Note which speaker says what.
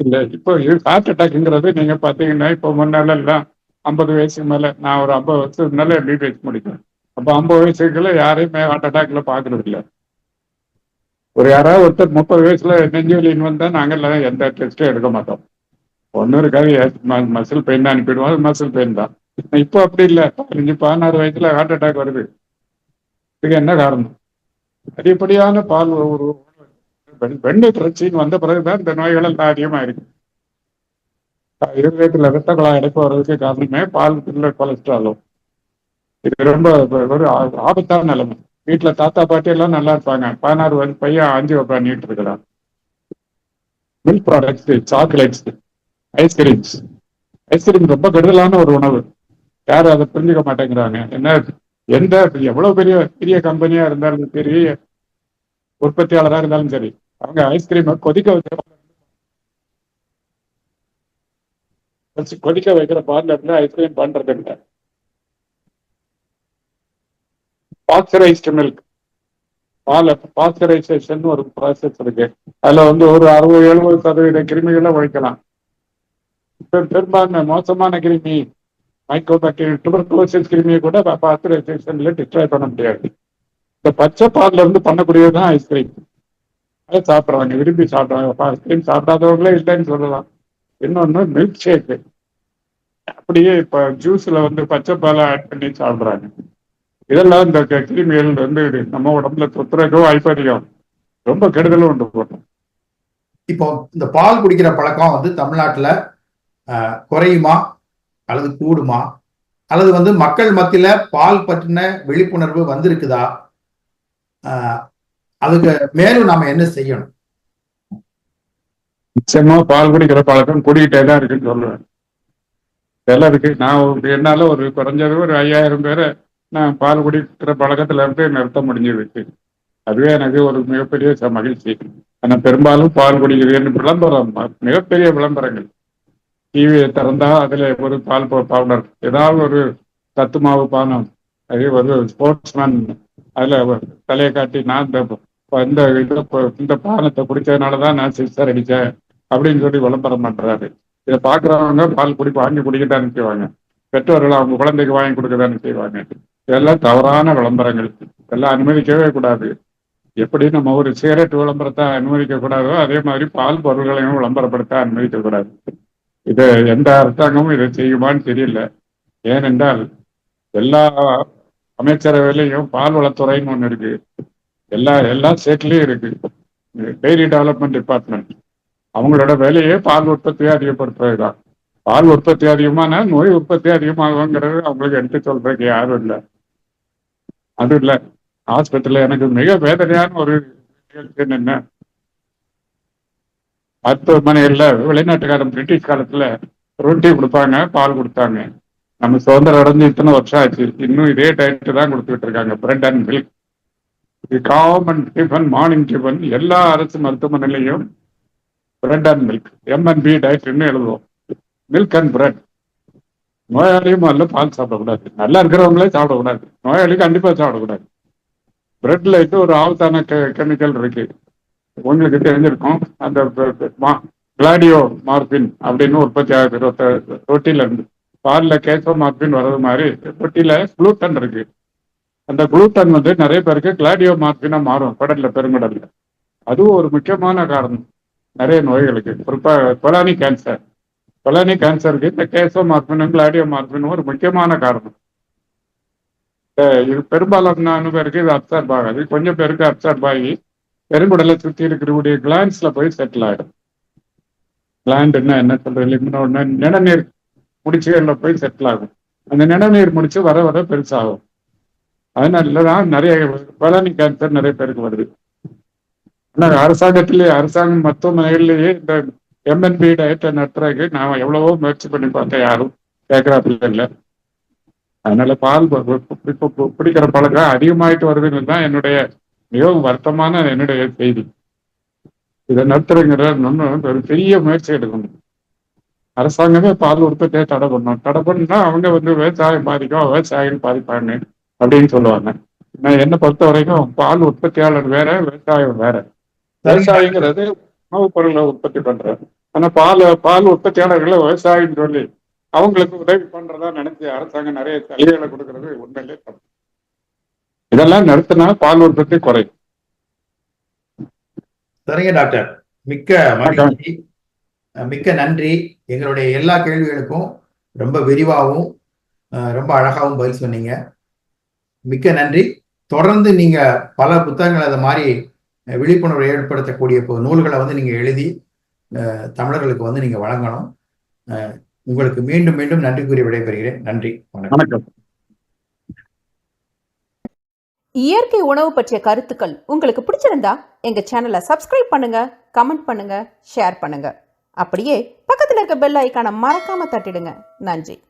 Speaker 1: இல்ல இப்போ ஹார்ட் அட்டாக்ங்கிறது நீங்க பாத்தீங்கன்னா இப்போ முன்னால எல்லாம் ஐம்பது வயசுக்கு மேல நான் ஒரு ஐம்பது வருஷத்துக்கு முன்னால பிபிஎஸ் முடிக்கிறேன் அப்போ ஐம்பது வயசுக்குள்ள யாரையுமே ஹார்ட் அட்டாக்ல பாக்குறது இல்ல. ஒரு யாராவது ஒருத்தர் முப்பது வயசுல நெஞ்சுவலின்னு வந்தா நாங்கெல்லாம் எந்த டெஸ்ட்டும் எடுக்க மாட்டோம். ஒன்றும் இருக்காது மசில் பெயின் தான் அனுப்பிடுவோம் மசில் பெயின் தான். இப்போ அப்படி இல்லை. பதினஞ்சு பதினாறு வயசுல ஹார்ட் அட்டாக் வருது. இதுக்கு என்ன காரணம்? அதிகப்படியான பால் ஒரு வெண்ணை பிரச்சனை வந்த பிறகுதான் இந்த நோய்கள் எல்லாம் அதிகமா இருக்கு இருதயத்தில் இரத்த குழாய் அடைப்பு வர்றதுக்கு காரணமே பால் உள்ள கொலஸ்ட்ராலும் இது ரொம்ப ஒரு ஆபத்தான நிலைமை. வீட்டுல தாத்தா பாட்டி எல்லாம் நல்லா இருப்பாங்க. பதினாறு வயசு பையன் அஞ்சு பண்ணிட்டு இருக்கிறான். Milk products chocolates ice creams ice cream ரொம்ப கெடுதலான ஒரு உணவு. யாரும் அதை புரிஞ்சுக்க மாட்டேங்கிறாங்க. என்ன எந்த எவ்வளவு பெரிய பெரிய கம்பெனியா இருந்தாலும் பெரிய உற்பத்தியாளராக இருந்தாலும் சரி அவங்க ஐஸ்கிரீமை கொதிக்க வச்சு கொதிக்க வைக்கிற பார்ல இருந்து ஐஸ்கிரீம் பண்றது இல்லை. பாஸ்டரைஸ்டு மில்க் பால பாஸ்டரைசேஷன் ஒரு ப்ராசஸ் இருக்கு. அதுல வந்து ஒரு அறுபது எழுபது சதவீத கிருமிகளை ஒழிக்கலாம். பெரும்பான்மை மோசமான கிருமி. மைக்ரோபாக்டீரியல் டுபர்குலோசிஸ் கிருமியை கூட பாஸ்டரைசேஷன்ல டிஸ்ட்ராய் பண்ண முடியாது. இந்த பச்சை பால்ல இருந்து பண்ணக்கூடியதுதான் ஐஸ்கிரீம் அதை சாப்பிட்றாங்க விரும்பி சாப்பிட்றாங்க ஐஸ்கிரீம் சாப்பிடாதவங்களே இல்லைன்னு சொல்லலாம். இன்னொன்னு மில்க் ஷேக்கு அப்படியே இப்ப ஜூஸ்ல வந்து பச்சை பாலை ஆட் பண்ணி சாப்பிட்றாங்க. இதெல்லாம் இந்த கிருமிகள் வந்து நம்ம உடம்புல தொத்துறதுக்கும் வாய்ப்பு ரொம்ப கெடுதலும் உண்டு போட்டோம்
Speaker 2: இப்போ இந்த பால் குடிக்கிற பழக்கம் வந்து தமிழ்நாட்டுல குறையுமா? அல்லது கூடுமா? அல்லது வந்து மக்கள் மத்தியில பால் பற்றின விழிப்புணர்வு வந்திருக்குதா? அதுக்கு மேலும் நாம என்ன செய்யணும்?
Speaker 1: நிச்சயமா பால் குடிக்கிற பழக்கம் குடிக்கிட்டே தான் இருக்குன்னு சொல்லுவேன் இதெல்லாம் இருக்கு. நான் என்னால ஒரு குறைஞ்சது ஒரு ஐயாயிரம் பேரை நான் பால் குடிக்கிற பழக்கத்துல இருந்து நிறுத்த முடிஞ்சிருக்கு அதுவே எனக்கு ஒரு மிகப்பெரிய மகிழ்ச்சி. ஆனா பெரும்பாலும் பால் குடிக்கிறேன் விளம்பரம் மிகப்பெரிய விளம்பரங்கள். டிவியை திறந்தா அதுல ஒரு பால் பவுடர் ஏதாவது ஒரு சத்து மாவு பானம். அதே ஒரு ஸ்போர்ட்ஸ்மேன் அதுல தலையை காட்டி நான் இந்த இந்த இந்த பானத்தை குடிச்சதுனாலதான் நான் சிக்ஸர் அடிச்சேன் அப்படின்னு சொல்லி விளம்பரம் பண்றாரு. இதை பாக்குறவங்க பால் குடி வாங்கி குடிக்கட்டான்னு செய்வாங்க பெற்றோர்கள் அவங்க குழந்தைக்கு வாங்கி கொடுக்கதானு செய்வாங்க இதெல்லாம் தவறான விளம்பரங்கள். இதெல்லாம் அனுமதிக்கவே கூடாது. எப்படி நம்ம ஒரு சிகரெட் விளம்பரத்தை அனுமதிக்க கூடாதோ அதே மாதிரி பால் பொருள்களையும் விளம்பரப்படுத்த அனுமதிக்க கூடாது. இது எந்த அரசாங்கமும் இதை செய்யுமான்னு தெரியல. ஏனென்றால் எல்லா அமைச்சரவையிலையும் பால்வளத்துறைன்னு ஒன்று இருக்கு. எல்லா எல்லா ஸ்டேட்லயும் இருக்கு. Dairy development department. அவங்களோட வேலையே பால் உற்பத்தியை அதிகப்படுத்துறது தான் பால் உற்பத்தி அதிகமான நோய் உற்பத்தி அதிகமாகுங்கிறது அவங்களுக்கு எடுத்து சொல்றதுக்கு யாரும் இல்லை. அதுவும் இல்லை ஹாஸ்பிட்டல்ல எனக்கு மிக வேதனையான ஒரு நிகழ்ச்சி என்ன மருத்துவமனைகள்ல வெளிநாட்டுக்காரன் பிரிட்டிஷ் காலத்துல ரொட்டி கொடுப்பாங்க பால் கொடுத்தாங்க. நம்ம சுதந்திரம் அடைஞ்சு இத்தனை வருஷம் ஆச்சு. இன்னும் இதே டயட்டு தான் கொடுத்துட்டு இருக்காங்க. பிரெட் அண்ட் மில்க் இது காமன் டிஃபன் மார்னிங் டிஃபன் எல்லா அரசு மருத்துவமனையிலையும் பிரெட் அண்ட் மில்க் எம்என்பி டயட்னு எழுதுவோம். மில்க் அண்ட் பிரெட் நோயாளியும் முதல்ல பால் சாப்பிடக்கூடாது. நல்லா இருக்கிறவங்களே சாப்பிடக்கூடாது. நோயாளி கண்டிப்பாக சாப்பிடக்கூடாது. பிரெட்ல இது ஒரு ஆபத்தான கெமிக்கல் இருக்கு. உங்களுக்கு தெரிஞ்சிருக்கும். அந்த கிளாடியோ மார்பின் அப்படின்னு உற்பத்தி ஆகுது ரொட்டில இருந்து. பால்ல கேசோ மார்பின் வர்றது மாதிரி ரொட்டில குளூட்டன் இருக்கு. அந்த குளூட்டன் வந்து நிறைய பேருக்கு கிளாடியோ மார்பினா மாறும் குடல்ல பெருங்குடல்ல. அதுவும் ஒரு முக்கியமான காரணம். நிறைய நோய்களுக்கு. குறிப்பா கொலானி கேன்சர் கொலானி கேன்சருக்கு இந்த கேசோ மார்பினும் கிளாடியோ மார்பினும் ஒரு முக்கியமான காரணம். இது பெரும்பாலான பேருக்கு இது அப்சர்வ் ஆகாது. கொஞ்சம் பேருக்கு அப்சர்வ் ஆகி பெருங்குடலை சுற்றி இருக்கக்கூடிய கிளான்ஸ்ல போய் செட்டில் ஆகிடும் கிளாண்ட்னா என்ன சொல்றது? நிணநீர் முடிச்சுகளில் போய் செட்டில் ஆகும். அந்த நிணநீர் முடிச்சு வர வர பெருசாகும். அதனாலதான் நிறைய பலனி கேன்சர் நிறைய பேருக்கு வருது. ஆனால் அரசாங்கத்திலேயே அரசாங்கம் மருத்துவமனைகள்லேயே இந்த எம்என்பி டயட்டை நடத்துறதுக்கு நான் எவ்வளவோ முயற்சி பண்ணி பார்த்தேன் யாரும் கேட்கறாப்புல இல்லை. அதனால பால் பிடிக்கிற பழக்கம் அதிகமாயிட்டு வருதுன்னு தான் என்னுடைய மிகவும் வருத்தமான என்னுடைய செய்தி. இதை நடத்துறங்கிற ஒரு பெரிய முயற்சி எடுக்கணும். அரசாங்கமே பால் உற்பத்தியை தடை பண்ணும் தடை பண்ணா அவங்க வந்து விவசாயம் பாதிக்கும் விவசாயிகள் பாதிப்பாங்க அப்படின்னு சொல்லுவாங்க. நான் என்னை பொறுத்த வரைக்கும் பால் உற்பத்தியாளர் வேற விவசாயம் வேற. விவசாயங்கிறது உணவுப் பொருளை உற்பத்தி பண்றாரு. ஆனா பால் பால் உற்பத்தியாளர்களை விவசாயம் சொல்லி அவங்களுக்கு உதவி பண்றதா நினைச்சு அரசாங்கம் நிறைய சலுகைகளை கொடுக்கறது உண்மையிலே தப்பு. இதெல்லாம் நிறுத்தினா பால் உற்பத்தி குறையும்.
Speaker 2: சரிங்க டாக்டர். மிக்க மகிழ்ச்சி. மிக்க நன்றி. எங்களுடைய எல்லா கேள்விகளுக்கும் ரொம்ப விரிவாகவும் ரொம்ப அழகாகவும் பதில் சொன்னீங்க. மிக்க நன்றி. தொடர்ந்து நீங்க பல புத்தகங்கள் அதை மாதிரி விழிப்புணர்வு ஏற்படுத்தக்கூடிய நூல்களை வந்து நீங்க எழுதி தமிழர்களுக்கு வந்து நீங்க வழங்கணும். உங்களுக்கு மீண்டும் மீண்டும் நன்றி கூறி விடைபெறுகிறேன். நன்றி.
Speaker 1: வணக்கம்.
Speaker 3: இயற்கை உணவு பற்றிய கருத்துக்கள் உங்களுக்கு பிடிச்சிருந்தா எங்க சேனலை சப்ஸ்கிரைப் பண்ணுங்க கமெண்ட் பண்ணுங்க ஷேர் பண்ணுங்க. அப்படியே பக்கத்தில் இருக்க பெல் ஐக்கானை மறக்காம தட்டிடுங்க. நன்றி.